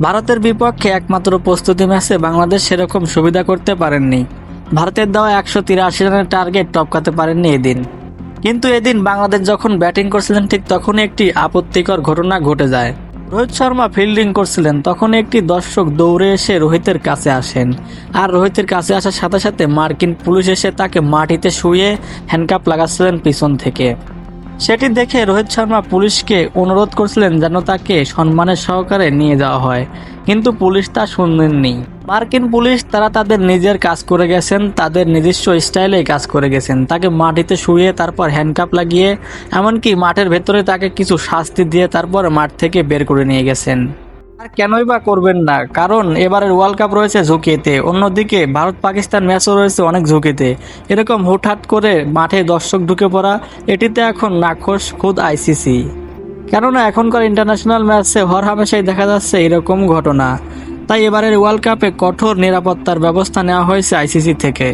ভারতের বিপক্ষে একমাত্র প্রস্তুতি ম্যাচে বাংলাদেশ সেরকম সুবিধা করতে পারেননি। ভারতের দেওয়া একশো তিরাশি রানের টার্গেট টপকাতে পারেননি এদিন। কিন্তু এদিন বাংলাদেশ যখন ব্যাটিং করছিলেন, ঠিক তখনই একটি আপত্তিকর ঘটনা ঘটে যায়। রোহিত শর্মা ফিল্ডিং করছিলেন তখন একটি দর্শক দৌড়ে এসে রোহিতের কাছে আসেন। আর রোহিতের কাছে আসার সাথে সাথে মার্কিন পুলিশ এসে তাকে মাটিতে শুয়ে হ্যান্ডকাপ লাগাচ্ছিলেন পিছন থেকে। সেটি দেখে রোহিত শর্মা পুলিশকে অনুরোধ করছিলেন যেন তাকে সম্মানের সহকারে নিয়ে যাওয়া হয়, কিন্তু পুলিশ তা শুনলেননি মার্কিন পুলিশ তারা তাদের নিজের কাজ করে গেছেন, তাদের নিজস্ব স্টাইলে কাজ করে গেছেন। তাকে মাটিতে শুয়ে তারপর হ্যান্ডকাপ লাগিয়ে, এমনকি মাঠের ভেতরে তাকে কিছু শাস্তি দিয়ে তারপর মাঠ থেকে বের করে নিয়ে গেছেন। আর কেনই বা করবেন না? কারণ এবারের ওয়ার্ল্ড কাপ রয়েছে ঝুঁকিতে। অন্যদিকে ভারত পাকিস্তান ম্যাচও রয়েছে অনেক ঝুঁকিতে। এরকম হুটহাট করে মাঠে দর্শক ঢুকে পড়া, এটিতে এখন নাখোশ খুদ আইসিসি কেননা এখনকার ইন্টারন্যাশনাল ম্যাচে হর হামেশাই দেখা যাচ্ছে এরকম ঘটনা। তাই এবারের ওয়ার্ল্ড কাপে কঠোর নিরাপত্তার ব্যবস্থা নেওয়া হয়েছে আইসিসি থেকে।